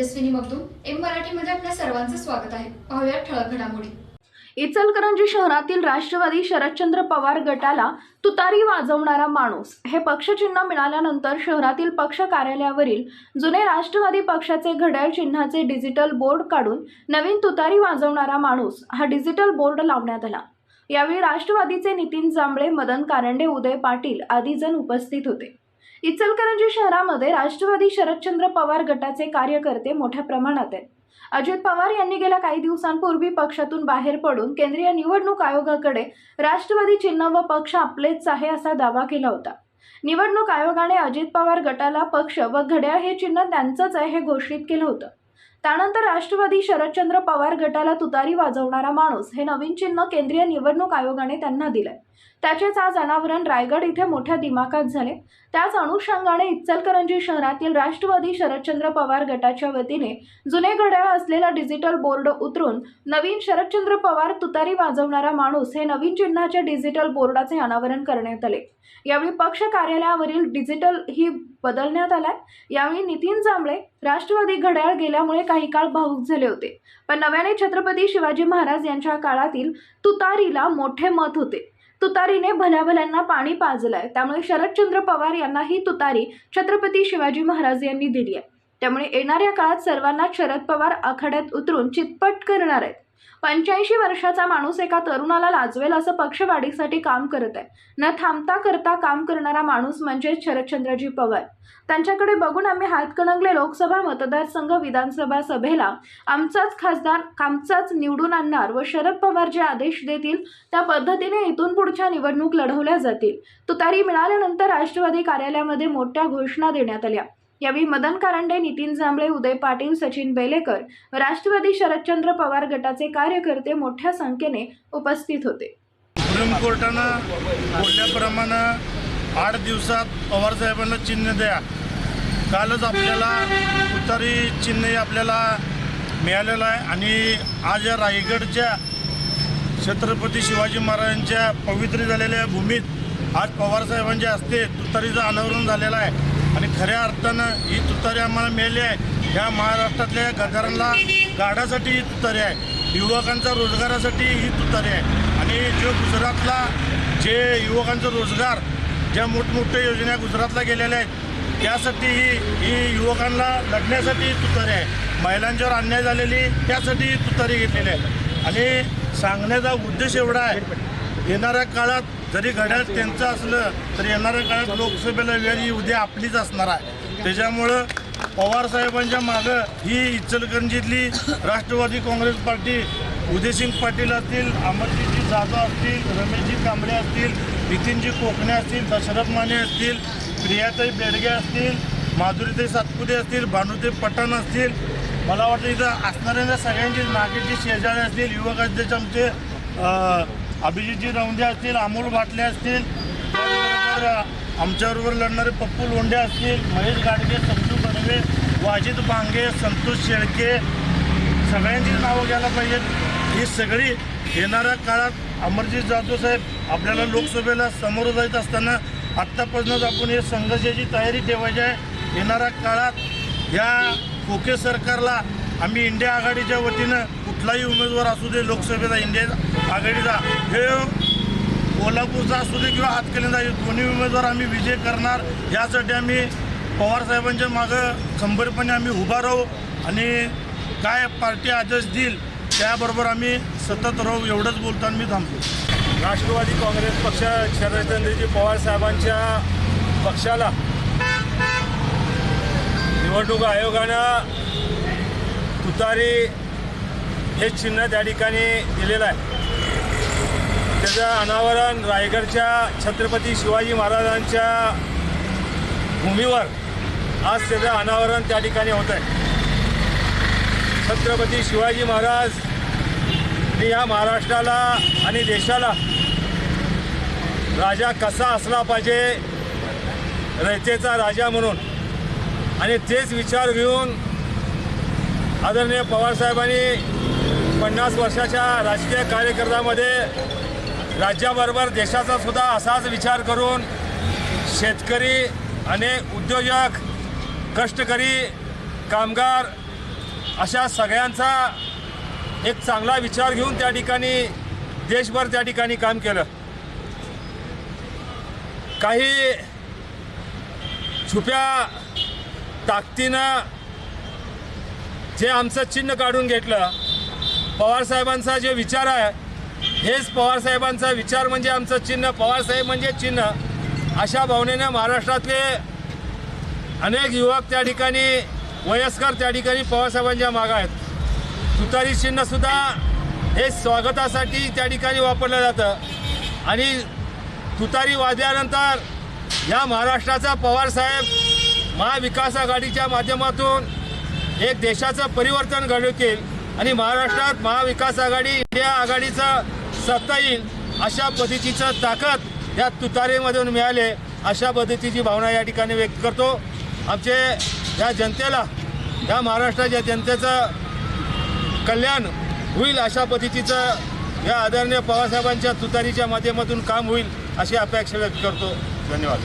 Tejaswini Magdum M मराठीमध्ये आपल्या सर्वांचं स्वागत आहे. पाहूया ठळक घडामोडी. इचलकरंजी शहरातील राष्ट्रवादी शरदचंद्र पवार गटाला तुतारी वाजवणारा माणूस. हे पक्षचिन्ह मिळाल्यानंतर शहरातील पक्ष कार्यालयावरील जुने राष्ट्रवादी पक्षाचे घड्याळ चिन्हाचे डिजिटल बोर्ड काढून नवीन तुतारी वाजवणारा माणूस हा डिजिटल बोर्ड लावण्यात आला. यावेळी राष्ट्रवादीचे नितीन जांभळे मदन कारंडे उदय पाटील आदी जण उपस्थित होते. इचलकरंजी शहरामध्ये राष्ट्रवादी शरदचंद्र पवार गटाचे कार्यकर्ते मोठ्या प्रमाणात आहेत. अजित पवार यांनी गेल्या काही दिवसांपूर्वी पक्षातून बाहेर पडून केंद्रीय निवडणूक आयोगाकडे राष्ट्रवादी चिन्ह व पक्ष आपलेच आहे असा दावा केला होता. निवडणूक आयोगाने अजित पवार गटाला पक्ष व घड्याळ हे चिन्ह त्यांचंच आहे हे घोषित केलं होतं. त्यानंतर राष्ट्रवादी शरदचंद्र पवार गटाला तुतारी वाजवणारा माणूस हे नवीन चिन्ह केंद्रीय निवडणूक आयोगाने त्यांना दिलंय. त्याचेच आज अनावरण रायगड इथे मोठ्या दिमाखात झाले. त्याच अनुषंगाने इचलकरंजी शहरातील राष्ट्रवादी शरदचंद्र पवार गटाच्या वतीने जुने घड्याळ असलेला डिजिटल बोर्ड उतरून नवीन शरदचंद्र पवार तुतारी वाजवणारा माणूस हे नवीन चिन्हाच्या डिजिटल बोर्डाचे अनावरण करण्यात आले. यावेळी पक्ष कार्यालयावरील डिजिटल ही बदलण्यात आलाय. यावेळी नितीन जांभळे राष्ट्रवादी घड्याळ गेल्यामुळे काही काळ भावूक झाले होते. पण नव्याने छत्रपती शिवाजी महाराज यांच्या काळातील तुतारीला मोठे मत होते. तुतारीने भल्याभल्यांना पाणी पाजलंय. त्यामुळे शरदचंद्र पवार यांना ही तुतारी छत्रपती शिवाजी महाराज यांनी दिली आहे त्यामुळे येणाऱ्या काळात सर्वांना शरद पवार आखाड्यात उतरून चितपट करणार आहेत. पंच्याऐंशी वर्षाचा माणूस एका तरुणाला लाजवेल असं पक्षवाढीसाठी काम करत आहे. न थांबता करता काम करणारा माणूस म्हणजे शरदचंद्रजी पवार. त्यांच्याकडे बघून आम्ही हातकणंगले लोकसभा मतदारसंघ विधानसभा सभेला आमचाच खासदार आमचाच निवडून आणणार व शरद पवार जे आदेश देतील त्या पद्धतीने इथून पुढच्या निवडणूक लढवल्या जातील. तुतारी मिळाल्यानंतर राष्ट्रवादी कार्यालयामध्ये मोठ्या घोषणा देण्यात आल्या. यावेळी मदन कारंडे नितीन जांभळे उदय पाटील सचिन बेलेकर राष्ट्रवादी शरदचंद्र पवार गटाचे कार्यकर्ते मोठ्या संख्येने उपस्थित होते. सुप्रीम कोर्टानं बोलल्याप्रमाणे आठ दिवसात पवारसाहेबांना चिन्ह द्या. कालच आपल्याला उतारी चिन्ह आपल्याला मिळालेलं आहे आणि आज या रायगडच्या छत्रपती शिवाजी महाराजांच्या पवित्र झालेल्या भूमीत आज पवारसाहेबांच्या हस्ते तुतारीचं अनावरण झालेलं आहे. आणि खऱ्या अर्थानं ही तुतारी आम्हाला मिळाली आहे. ह्या महाराष्ट्रातल्या गरजारांना गाडासाठी ही तुतारी आहे. युवकांचा रोजगारासाठी ही तुतारी आहे. आणि जो गुजरातला जे युवकांचा रोजगार ज्या मोठमोठ्या योजना गुजरातला गेलेल्या आहेत त्यासाठी ही ही युवकांना लढण्यासाठी ही तुतारी आहे. महिलांच्यावर अन्याय झालेली त्यासाठी ही तुतारी घेतलेली आहे. आणि सांगण्याचा उद्देश एवढा आहे येणाऱ्या काळात जरी घड्याळ त्यांचं असलं तरी येणाऱ्या काळात लोकसभेला वेळ ही उद्या आपलीच असणार आहे. त्याच्यामुळं पवार साहेबांच्या मागं ही इचलकरंजीतली राष्ट्रवादी काँग्रेस पार्टी उदयसिंग पाटील असतील अमरजीतजी जाधव असतील रमेशजी कांबळे असतील नितीनजी कोकणे असतील दशरथ माने असतील प्रियाताई बेडगे असतील माधुरीताई सातपुते असतील भानुताई पठाण असतील मला वाटतं इथं असणाऱ्या सगळ्यांची नागेची शेजारी असतील युवक अध्यक्ष आमचे अभिजितजी रौंदे असतील अमोल बाटले असतील त्याचबरोबर आमच्याबरोबर लढणारे पप्पू लोंढे असतील महेश गाडगे संजू गडवे वाजिद बांगे संतोष शेळके सगळ्यांची नावं घ्यायला पाहिजेत. ही सगळी येणाऱ्या काळात अमरजित जाधव साहेब आपल्याला लोकसभेला समोर जायचं असताना आत्तापासूनच आपण हे संघर्षाची तयारी ठेवायची आहे. येणाऱ्या काळात या खोके सरकारला आम्ही इंडिया आघाडीच्या वतीनं कुठलाही उमेदवार असू दे लोकसभेला इंडिया आघाडीचा. हे कोल्हापूरचा असू दे किंवा हातकलींचा दोन्ही उमेदवार आम्ही विजय करणार. यासाठी आम्ही पवारसाहेबांच्या मागं खंबीरपणे आम्ही उभा राहू आणि काय पार्टी आदेश देईल त्याबरोबर आम्ही सतत राहू एवढंच बोलताना मी थांबतो. राष्ट्रवादी काँग्रेस पक्ष शरदचंद्रजी पवार साहेबांच्या पक्षाला निवडणूक आयोगानं तुतारी हे चिन्ह त्या ठिकाणी दिलेलं आहे. त्याचं अनावरण रायगडच्या छत्रपती शिवाजी महाराजांच्या भूमीवर आज त्याचं अनावरण त्या ठिकाणी होत आहे. छत्रपती शिवाजी महाराज हे या महाराष्ट्राला आणि देशाला राजा कसा असला पाहिजे रयतेचा राजा म्हणून. आणि तेच विचार घेऊन आदरणीय पवारसाहेबांनी पन्नास वर्षाच्या राजकीय कार्यकर्त्यामध्ये राज्याबरोबर देशाचा सुद्धा असाच विचार करून शेतकरी आणि उद्योजक कष्टकरी कामगार अशा सगळ्यांचा एक चांगला विचार घेऊन त्या ठिकाणी देशभर त्या ठिकाणी काम केलं. काही छुप्या ताकदीनं जे आमचं चिन्ह काढून घेतलं पवारसाहेबांचा जे विचार आहे हेच पवारसाहेबांचा विचार म्हणजे आमचं चिन्ह पवारसाहेब म्हणजे चिन्ह. अशा भावनेनं महाराष्ट्रातले अनेक युवक त्या ठिकाणी वयस्कर त्या ठिकाणी पवारसाहेबांच्या मागं आहेत. तुतारी चिन्हसुद्धा हे स्वागतासाठी त्या ठिकाणी वापरलं जातं. आणि तुतारी वाजल्यानंतर या महाराष्ट्राचा पवारसाहेब महाविकास आघाडीच्या माध्यमातून एक देशाचं परिवर्तन घडवतील. आणि महाराष्ट्रात महाविकास आघाडी इंडिया आघाडीचं साधता येईल अशा पद्धतीचं ताकद या तुतारीमधून मिळाले अशा पद्धतीची भावना या ठिकाणी व्यक्त करतो. आमचे या जनतेला या महाराष्ट्राच्या जनतेचं कल्याण होईल अशा पद्धतीचं या आदरणीय पवारसाहेबांच्या तुतारीच्या माध्यमातून काम होईल अशी अपेक्षा व्यक्त करतो. धन्यवाद.